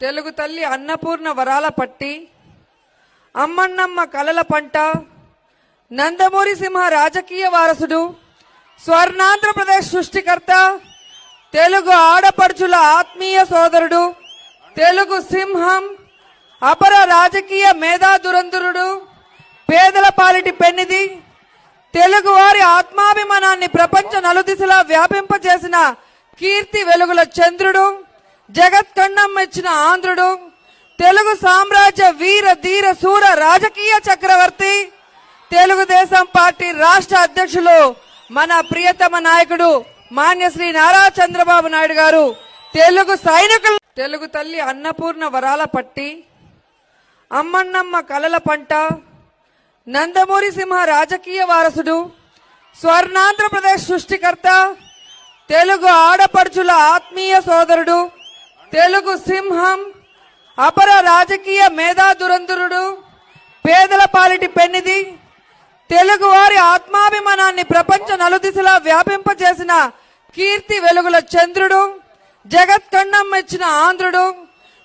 తెలుగు తల్లి అన్నపూర్ణ వరాల పట్టి అమ్మన్నమ్మ కలల పంట నందమూరి సింహ రాజకీయ వారసుడు స్వర్ణాంధ్రప్రదేశ్ సృష్టికర్త తెలుగు ఆడపడుచుల ఆత్మీయ సోదరుడు తెలుగు సింహం అపర రాజకీయ మేధా దురంధరుడు పేదల పాలిటి పెన్నిది తెలుగు వారి ఆత్మాభిమానాన్ని ప్రపంచ నలుదిశలా వ్యాపింపజేసిన కీర్తి వెలుగుల చంద్రుడు. జగత్కండం ఇచ్చిన ఆంధ్రుడు తెలుగు సామ్రాజ్య వీర ధీర సూర రాజకీయ చక్రవర్తి తెలుగుదేశం పార్టీ రాష్ట్ర అధ్యక్షులు మన ప్రియతమ నాయకుడు మాన్యశ్రీ నారా చంద్రబాబు నాయుడు గారు తెలుగు సైనికులు తెలుగు తల్లి అన్నపూర్ణ వరాల పట్టి అమ్మన్నమ్మ కలల పంట నందమూరి సింహ రాజకీయ వారసుడు స్వర్ణాంధ్రప్రదేశ్ సృష్టికర్త తెలుగు ఆడపడుచుల ఆత్మీయ సోదరుడు తెలుగు సింహం అపర రాజకీయ మేధా దురంధరుడు పేదల పాలిటి పెన్నిది తెలుగు వారి ఆత్మాభిమానాన్ని ప్రపంచ నలుదిశలా వ్యాపింపజేసిన కీర్తి వెలుగుల చంద్రుడు జగత్కండం ఇచ్చిన ఆంధ్రుడు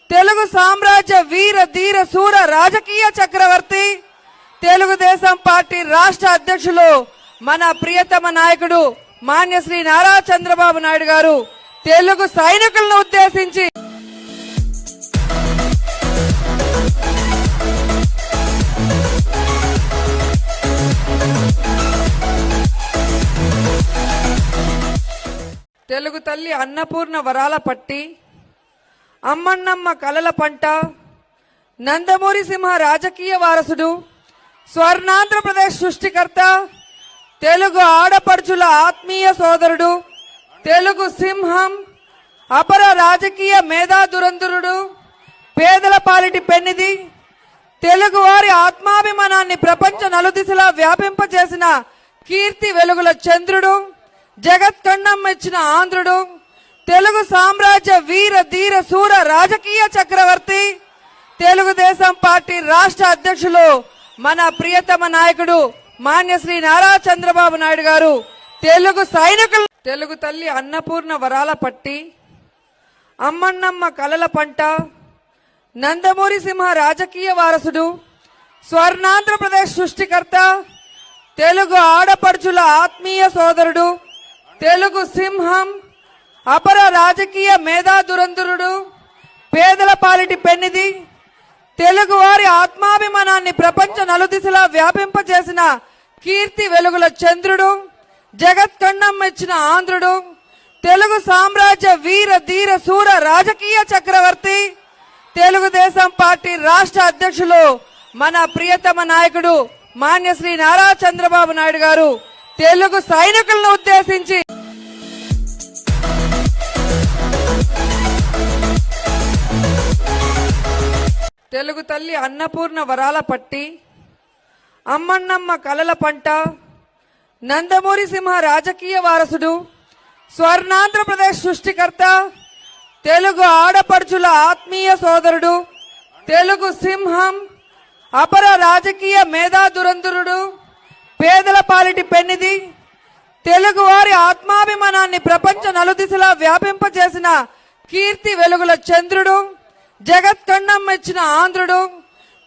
తెలుగు సామ్రాజ్య వీర ధీర సూర రాజకీయ చక్రవర్తి తెలుగుదేశం పార్టీ రాష్ట్ర అధ్యక్షులు మన ప్రియతమ నాయకుడు మాన్యశ్రీ నారా చంద్రబాబు నాయుడు గారు. తెలుగు సైనికులను ఉద్దేశించి తెలుగు తల్లి అన్నపూర్ణ వరాల పట్టి అమ్మన్నమ్మ కలల పంట నందమూరి సింహ రాజకీయ వారసుడు స్వర్ణాంధ్రప్రదేశ్ సృష్టికర్త తెలుగు ఆడపడుచుల ఆత్మీయ సోదరుడు తెలుగు సింహం అపర రాజకీయ మేధా దురంధరుడు పేదల పాలిటి పెన్నిది తెలుగు వారి ఆత్మాభిమానాన్ని ప్రపంచ నలుదిశలా వ్యాపింపచేసిన కీర్తి వెలుగుల చంద్రుడు జగత్ కండం ఇచ్చిన ఆంధ్రుడు తెలుగు సామ్రాజ్య వీర ధీర సూర రాజకీయ చక్రవర్తి తెలుగుదేశం పార్టీ రాష్ట్ర అధ్యక్షులు మన ప్రియతమ నాయకుడు మాన్యశ్రీ నారా చంద్రబాబు నాయుడు గారు. తెలుగు సైనికులు తెలుగు తల్లి అన్నపూర్ణ వరాల పట్టి అమ్మన్నమ్మ కలల పంట నందమూరి సింహ రాజకీయ వారసుడు స్వర్ణాంధ్రప్రదేశ్ సృష్టికర్త తెలుగు ఆడపడుచుల ఆత్మీయ సోదరుడు తెలుగు సింహం అపర రాజకీయ మేధా దురంధరుడు పేదల పాలిటి పెన్నిది తెలుగు వారి ఆత్మాభిమానాన్ని ప్రపంచ నలుదిశలా వ్యాపింపచేసిన కీర్తి వెలుగుల చంద్రుడు. జగత్కండం ఇచ్చిన ఆంధ్రుడు తెలుగు సామ్రాజ్య వీర ధీర సూర రాజకీయ చక్రవర్తి తెలుగుదేశం పార్టీ రాష్ట్ర అధ్యక్షులు మన ప్రియతమ నాయకుడు మాన్యశ్రీ నారా చంద్రబాబు నాయుడు గారు తెలుగు సైనికులను ఉద్దేశించి. తెలుగు తల్లి అన్నపూర్ణ వరాల పట్టి అమ్మన్నమ్మ కలల పంట నందమూరి సింహ రాజకీయ వారసుడు స్వర్ణాంధ్రప్రదేశ్ సృష్టికర్త తెలుగు ఆడపడుచుల ఆత్మీయ సోదరుడు తెలుగు సింహం అపర రాజకీయ మేధా దురంధరుడు పేదల పాలిటి పెన్నిది తెలుగు వారి ఆత్మాభిమానాన్ని ప్రపంచ నలుదిశలా వ్యాపింపచేసిన కీర్తి వెలుగుల చంద్రుడు జగత్కండం ఇచ్చిన ఆంధ్రుడు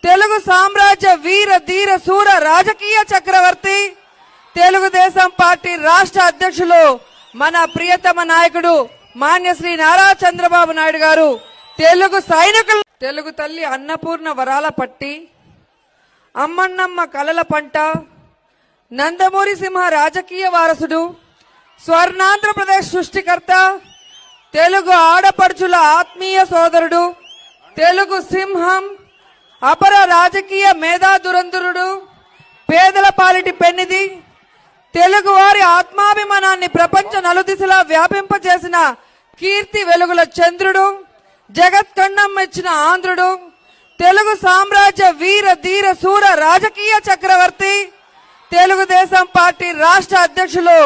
తెలుగు సామ్రాజ్య వీర ధీర సూర రాజకీయ చక్రవర్తి తెలుగుదేశం పార్టీ రాష్ట్ర అధ్యక్షులు మన ప్రియతమ నాయకుడు మాన్యశ్రీ నారా చంద్రబాబు నాయుడు గారు తెలుగు సైనికులు తెలుగు తల్లి అన్నపూర్ణ వరాల పట్టి అమ్మన్నమ్మ కలల పంట నందమూరి సింహ రాజకీయ వారసుడు స్వర్ణాంధ్రప్రదేశ్ సృష్టికర్త తెలుగు ఆడపడుచుల ఆత్మీయ సోదరుడు తెలుగు సింహం అపర రాజకీయ మేధా దురంధరుడు పేదల పాలిటి పెన్నిది తెలుగు వారి ఆత్మాభిమానాన్ని ప్రపంచ నలుదిశలా వ్యాపింపచేసిన కీర్తి వెలుగుల చంద్రుడు జగత్ ఇచ్చిన ఆంధ్రుడు తెలుగు సామ్రాజ్య వీర ధీర సూర రాజకీయ చక్రవర్తి తెలుగుదేశం పార్టీ రాష్ట్ర అధ్యక్షులు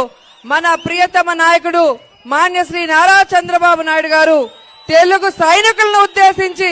మన ప్రియతమ నాయకుడు మాన్యశ్రీ నారా చంద్రబాబు నాయుడు గారు తెలుగు సైనికులను ఉద్దేశించి